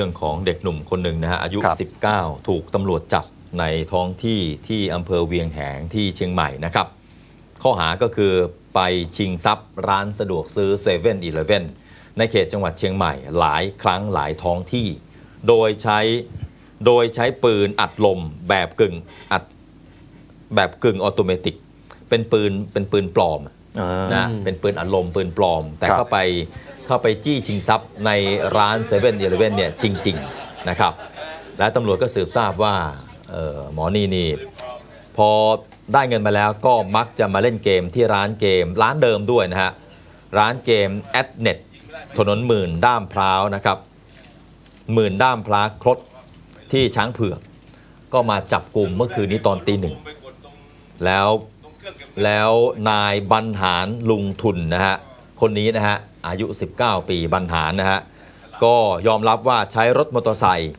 รื่องของเด็กหนุ่มคนหนึ่งนะฮะอายุ ครับ 19 ถูกตำรวจจับในท้องที่ที่อำเภอเวียงแหงที่เชียงใหม่นะครับ ข้อหาก็คือไปชิงทรัพย์ร้านสะดวกซื้อ7 e เ e ่ e อในเขตจังหวัดเชียงใหม่หลายครั้งหลายท้องที่ โดยใช้โดยใช้ปืนอัดลมแบบกึ่งอัดแบบกึ่งออโตเมติก เป็นปืนเป็นปืนปลอมอ่า นะเป็นปืนอัดลมปืนปลอม แต่ครับเข้าไปเข้าไปจี้ชิงทรัพย์ในร้าน7 e เ e ่ e อเนี่ยจริง ๆนะครับ และตำรวจก็สืบทราบว่าเอ่อหมอนี่นี่พอได้เงินมาแล้วก็มักจะมาเล่นเกมที่ร้านเกม ร้านเดิมด้วยนะฮะ ร้านเกม a d n e t ถนนหมื่นด้ามพร้าวนะครับหมื่นด้ามพร้าครดที่ช้างเผือก ก็มาจับกลุ่มเมื่อคืนนี้ตอนตีหนึ่ง แล้ว แล้วนายบรรหารลุงทุนนะฮะคนนี้นะฮะอายุ 19 ปีบรรหารนะฮะก็ยอมรับว่าใช้รถมอเตอร์ไซค์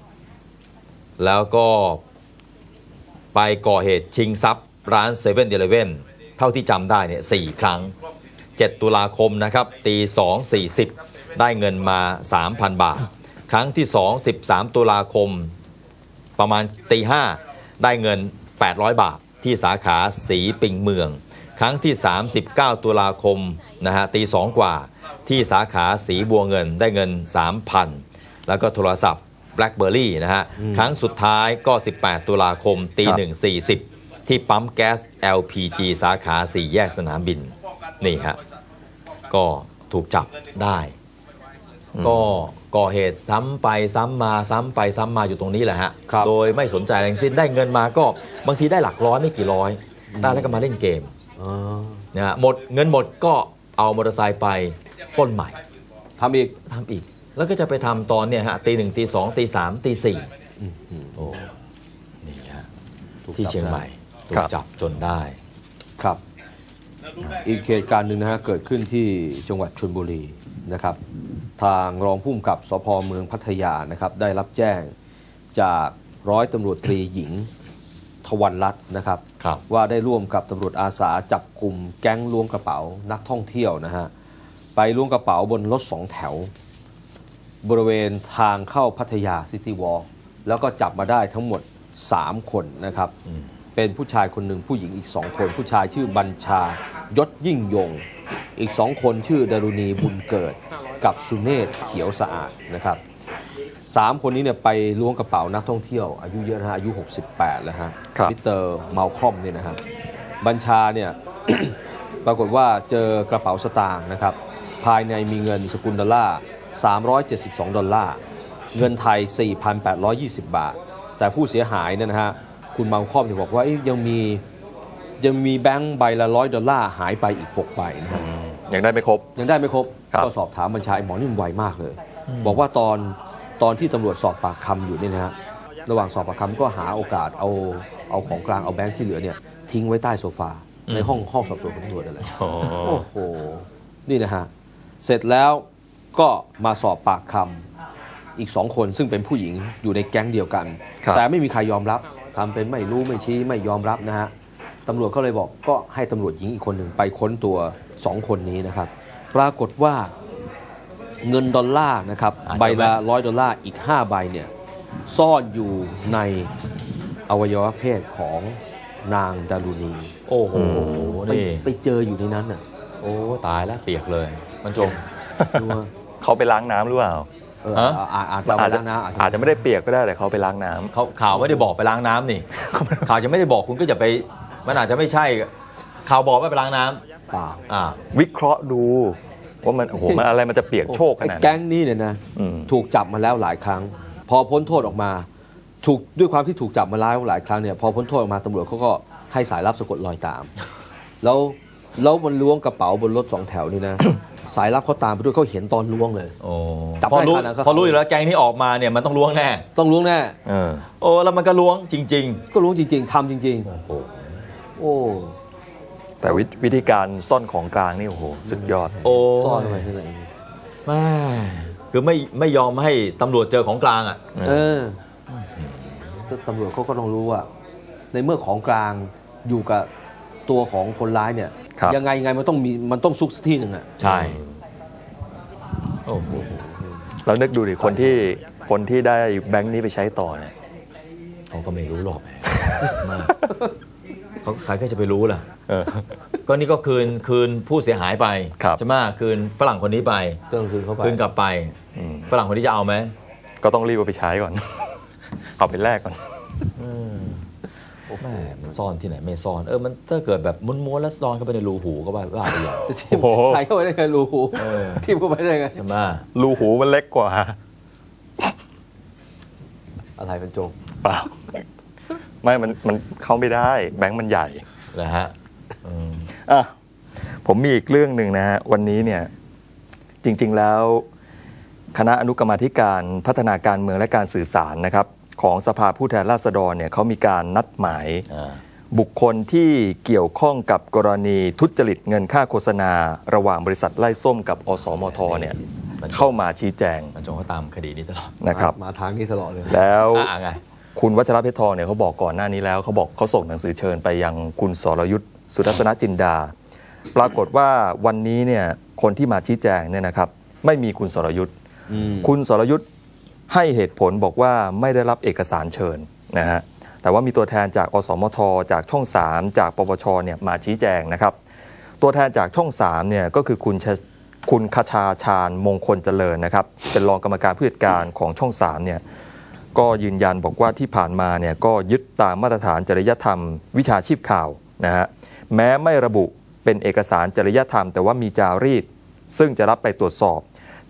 แล้วก็ไปก่อเหตุชิงทรัพย์ร้าน7 e เ e ่ e อเท่าที่จำได้เนี่ยสี่ครั้ง 7 ตุลาคมนะครับตี2 40 ได้เงินมา 3,000 บาท ครั้งที่ 2 13 ตุลาคมประมาณตีห้าได้เงิน 800 บาท ที่สาขาสีปิงเมือง ครั้งที่ 39 ตุลาคมนะฮะตีสองกว่าที่สาขาสีบัวเงินได้เงิน 3,000 แล้วก็โทรศัพท์ BlackBerry นะฮะครั้งสุดท้ายก็ 18 ตุลาคมตีครับหนึ่งสี่สิบที่ปั๊มแก๊ส LPG สาขาสี่แยกสนามบินนี่ฮะก็ถูกจับได้ ก็ก่อเหตุซ้ำไปซ้ำมาซ้ำไปซ้ำมาอยู่ตรงนี้แหละฮะครับโดยไม่สนใจอะไรทั้งสิ้นได้เงินมาก็บางทีได้หลักร้อยไม่กี่ร้อยได้แล้วก็มาเล่นเกมอ๋อนะฮะหมดเงินหมดก็เอามอเตอร์ไซค์ไปปล้นใหม่ทำอีกทำอีก แล้วก็จะไปทำตอนเนี่ยฮะตีหนึ่งตีสองตีสามตีสี่โอ้นี่ฮะถูกที่จับเชียงใหม่ได้ถูครักบจับจนได้ครับ อีกเหตุการณ์หนึ่งนะฮะเกิดขึ้นที่จังหวัดชลบุรีนะครับ ทางรองผู้กำกับสพเมืองพัทยานะครับได้รับแจ้งจากร้อยตำรวจตรีหญิงทวันรัตน์นะครับครับว่าได้ร่วมกับตำรวจอาสาจับกลุ่มแก๊งล้วงกระเป๋านักท่องเที่ยวนะฮะไปล้วงกระเป๋าบนรถสองแถว บริเวณทางเข้าพัทยาซิตี้วอล์แล้วก็จับมาได้ทั้งหมด 3 คนนะครับ เป็นผู้ชายคนหนึ่งผู้หญิงอีก2คน ผู้ชายชื่อบัญชายศยิ่งยง อีก2คนชื่อดารุณีบุญเกิด กับสุเนศเขียวสะอาดนะครับสามคนนี้เนี่ยไปล้วงกระเป๋านักท่องเที่ยว อายุเยอะนะฮะอายุ 68 แล้วฮะครับมิสเตอร์เมาคอมเนี่ยนะครับบัญชาเนี่ยปรากฏว่าเจอกระเป๋าสตางค์นะครับภายในมีเงินสกุลดอลลาร์ 372 ดอลลาร์ เงินไทย 4,820 บาท แต่ผู้เสียหายเนี่ยนะฮะคุณมังคอมเนี่ยบอกว่าเอ๊ะยังมียังมีแบงค์ใบละร้อยดอลลาร์หายไปอีก 6 ใบนะฮะยังได้ไม่ครบยังได้ไม่ครบครับ ก็สอบถามบัญชาไอ้หมอนี่มันไวมากเลย บอกว่าตอนตอนที่ตำรวจสอบปากคำอยู่เนี่ยนะฮะระหว่างสอบปากคำก็หาโอกาสเอาเอาของกลางเอาแบงค์ที่เหลือเนี่ยทิ้งไว้ใต้โซฟาในห้องห้องสอบสวนของตำรวจนั่นแหละโอ้โอ้โหนี่นะฮะเสร็จแล้วก็มาสอบปากคำอีกสองคนซึ่งเป็นผู้หญิงอยู่ในแก๊งเดียวกันครับแต่ไม่มีใครยอมรับทำเป็นไม่รู้ไม่ชี้ไม่ยอมรับนะฮะตำรวจก็เลยบอกก็ให้ตำรวจหญิงอีกคนหนึ่งไปค้นตัวสองคนนี้นะครับ ปรากฏว่าเงินดอลลาร์นะครับอาจจะใบละร้อยดอลลาร์อีก 5 ใบเนี่ยซ่อนอยู่ในอวัยวะเพศของนางดารุณี โอ้โหไปนี่ไปเจออยู่ในนั้นน่ะโอ้ตายแล้วเปียกเลย มันจงดูว่าเขาไปล้างน้ำหรือเปล่า เออฮะ อาจอาจจะเอาอาไปจจะล้างน้ำอาจจะไม่ได้เปียกก็ได้แต่เขาไปล้างน้ำ เขาข่าวไม่ได้บอกไปล้างน้ำนี่ ข่าวจะไม่ได้บอกคุณก็จะไป มันอาจจะไม่ใช่ ข่าวบอกว่าไปล้างน้ำ เปล่า อ่าวิเคราะห์ดู ว่ามันโอ้โหมันอะไรมันจะเปียกโชคขไอ้นาดแก๊นั้นงนี้เนี่ยนะอืม ถูกจับมาแล้วหลายครั้ง พอพ้นโทษออกมาถูกด้วยความที่ถูกจับมาแล้วหลายครั้งเนี่ยพอพ้นโทษออกมาตำรวจเขาก็ให้สายลับสะกดรอยตาม แล้วแล้วมันล้วงกระเป๋าบนรถสองแถวนี่นะ สายลับเขาตามไปด้วยเขาเห็นตอนล้วงเลย โอ้จับพอรู้ได้ทันนะก็ พอรู้อยู่แล้วแกงนี้ออกมาเนี่ยมันต้องล้วงแน่ ต้องล้วงแน่เออ โอ้แล้วมันก็ล้วงจริง ก็ล้วงจริง ๆทำจริง ๆ โอ้โหๆโอ้ แต่วิวิธีการซ่อนของกลางนี่โอ้โหสุดยอด โอ้ซ่อนไว้ที่ไหนแม่คือไม่ไม่ยอมให้ตำรวจเจอของกลางอะ เออตำรวจเขาก็ต้องรู้ว่า ในเมื่อของกลางอยู่กับตัวของคนร้ายเนี่ย ครับยังไงยังไงมันต้องมีมันต้องซุกสักที่หนึ่งอะใช่ โอ้โหเรานึกดูดิคนที่คคนที่ได้แบงค์นี้ไปใช้ต่อเนี่ย เขาก็ไม่รู้หรอกแหมมาก เขาใครก็จะไปรู้ล่ะ เออ ก็นี่ก็คืนคืนผู้เสียหายไปครับ ใช่ไหมคืนฝรั่งคนนี้ไป ก็ต้องคืนเข้าไปคืนกลับไป ฝรั่งคนนี้จะเอาไหมก็ต้องรีบเอาไปใช้ก่อน เอาไปแลกก่อน แม่มันซ่อนที่ไหนไม่ซ่อน เออมันถ้าเกิดแบบม้วนๆแล้วซ่อนเข้าไปในรูหูก็ว่าว่าไปอย่างจะทิ่มโอ้โห ใส่เข้าไปได้ไงรูหูทิ่มเข้าไปได้ไงใช่ไหมรูหูมันเล็กกว่าอะไรเป็นโจงเปล่า ไม่มันมันเข้าไม่ได้ แบงค์มันใหญ่นะฮะอืมอะผมมีอีกเรื่องหนึ่งนะฮะวันนี้เนี่ยจริง ๆแล้ว คณะอนุกรรมาธิการพัฒนาการเมืองและการสื่อสารนะครับ ของสภาผู้แทนราษฎรเนี่ยเขามีการนัดหมายอ่าบุคคลที่เกี่ยวข้องกับกรณีทุจริตเงินค่าโฆษณา ระหว่างบริษัทไล่ส้มกับ อสมทเนี่ยเข้ามาชี้แจงมันจงเขาตามคดีนี้ตลอดนะครับ มาทางนี้ตลอดเลยแล้วอ่าไง คุณวัชรเพชรทองเนี่ยเขาบอกก่อนหน้านี้แล้วเขาบอกเขาส่งหนังสือเชิญไปยังคุณสรยุทธ์สุทัศนจินดา ปรากฏว่าวันนี้เนี่ยคนที่มาชี้แจงเนี่ยนะครับ ไม่มีคุณสรยุทธ์อืมคุณสรยุทธ์ให้เหตุผลบอกว่าไม่ได้รับเอกสารเชิญนะฮะแต่ว่ามีตัวแทนจากอสมท จากช่อง 3 จากปปชเนี่ยมาชี้แจงนะครับ ตัวแทนจากช่อง3เนี่ยก็คือคุณชะคุณคชาชาญมงคลเจริญนะครับ เป็นรองกรรมการผู้จัดการของช่อง3เนี่ย ก็ยืนยันบอกว่าที่ผ่านมาเนี่ยก็ยึดตามมาตรฐานจริยธรรม วิชาชีพข่าวนะฮะแม้ไม่ระบุเป็นเอกสารจริยธรรม แต่ว่ามีจารีต ซึ่งจะรับไปตรวจสอบ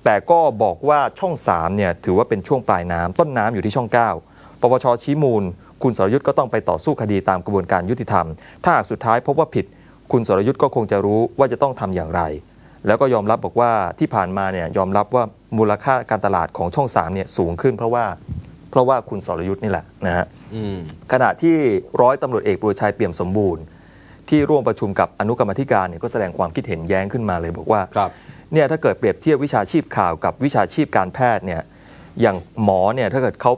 แต่ก็บอกว่าช่อง3เนี่ยถือว่าเป็นช่วงปลายน้ำต้นน้ำอยู่ที่ช่อง 9 ปปชชี้มูล คุณสรยุทธ์ก็ต้องไปต่อสู้คดีตามกระบวนการยุติธรรม ถ้าหากสุดท้ายพบว่าผิด คุณสรยุทธ์ก็คงจะรู้ว่าจะต้องทำอย่างไร แล้วก็ยอมรับบอกว่าที่ผ่านมาเนี่ยยอมรับว่ามูลค่าการตลาดของช่อง3เนี่ยสูงขึ้นเพราะว่า เพราะว่าคุณสรยุทธ์นี่แหละนะฮะอืมขณะที่ร้อยตำรวจเอกบุรชัยเปี่ยมสมบูรณ์ ที่ร่วมประชุมกับอนุกรรมาธิการเนี่ยก็แสดงความคิดเห็นแย้งขึ้นมาเลยบอกว่าครับเนี่ยถ้าเกิดเปรียบเทียบวิชาชีพข่าวกับวิชาชีพการแพทย์เนี่ยอย่างหมอเนี่ยถ้าเกิดเขา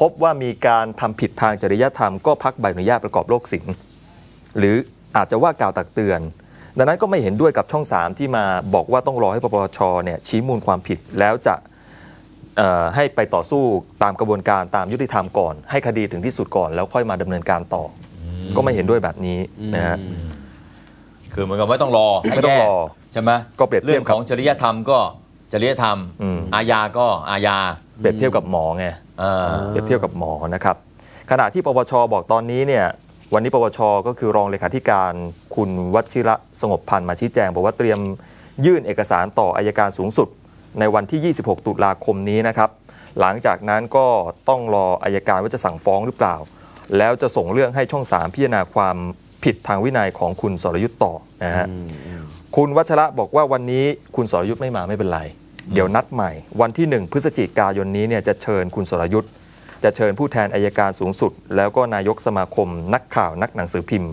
พบว่ามีการทำผิดทางจริยธรรมก็พักใบอนุญาตประกอบโรคศิลป์หรืออาจจะว่ากล่าวตักเตือน ดังนั้นก็ไม่เห็นด้วยกับช่อง 3 ที่มาบอกว่าต้องรอให้ปปชเนี่ยชี้มูลความผิดแล้วจะเอ่อ ให้ไปต่อสู้ตามกระบวนการตามยุติธรรมก่อน ให้คดีถึงที่สุดก่อน แล้วค่อยมาดำเนินการต่ออก็ไม่เห็นด้วยแบบนี้นะฮะคือเหมือนกับไม่ต้องรอให้ไม่ต้องแยกรอใช่ไหมก็เปรียบเทียบองของจริยธรรมก็จริยธรรมอืมอาญาก็อาญาเปรียบเทียบกับหมอไงเออเปรียบเทียบกับหมอนะครับ ขณะที่ปปชบอกตอนนี้เนี่ยวันนี้ปปชก็คือรองเลขาธิการคุณวชิระสงบพันธ์มาชี้แจง บอกว่าเตรียมยื่นเอกสารต่ออายการสูงสุด ในวันที่ 26 ตุลาคมนี้นะครับ หลังจากนั้นก็ต้องรออายการว่าจะสั่งฟ้องหรือเปล่า แล้วจะส่งเรื่องให้ช่อง 3 พิจารณาความผิดทางวินัยของคุณสรยุทธ์ต่อนะฮะคุณวัชระบอกว่าวันนี้คุณสรยุทธ์ไม่มาไม่เป็นไร เดี๋ยวนัดใหม่ วันที่ 1 พฤศจิกายนนี้เนี่ยจะเชิญคุณสรยุทธ์จะเชิญผู้แทนอายการสูงสุด แล้วก็นายกสมาคม นักข่าวนักหนังสือพิมพ์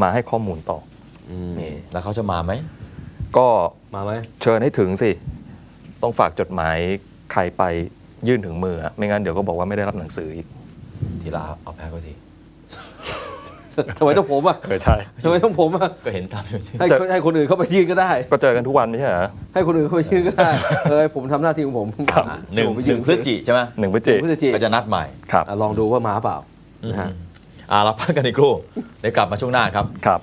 มาให้ข้อมูลต่ออนี่แล้วเขาจะมาไหมก็มาไหมเชิญให้ถึงสิ ต้องฝากจดหมายใครไปยื่นถึงมืออะไม่งั้นเดี๋ยวก็บอกว่าไม่ได้รับหนังสืออีกทีละเอาแพ้ก็ทีทำไมต้องผมอะเออใช่ทำไมต้องผมอะก็เห็นตามอยู่ที่ให้คนให้คนอื่นเข้าไปยื่นก็ได้ ก็เจอกันทุกวันไม่ใช่เหรอให้คนอื่นเข้าไปยื่นก็ได้เออผมทำหน้าที่ของผมครับหนึ่งผมไปหยื่นึ่งพฤศจิใช่ไหมหนึ่งพฤศหนึ่จิงพฤศจิก็จะนัดใหม่ครับอะลองดูว่ามาเปล่านะฮะ อ่าเราพักกันอีกครู่เดี๋ยวกลับมาช่วงหน้าครับ ครับ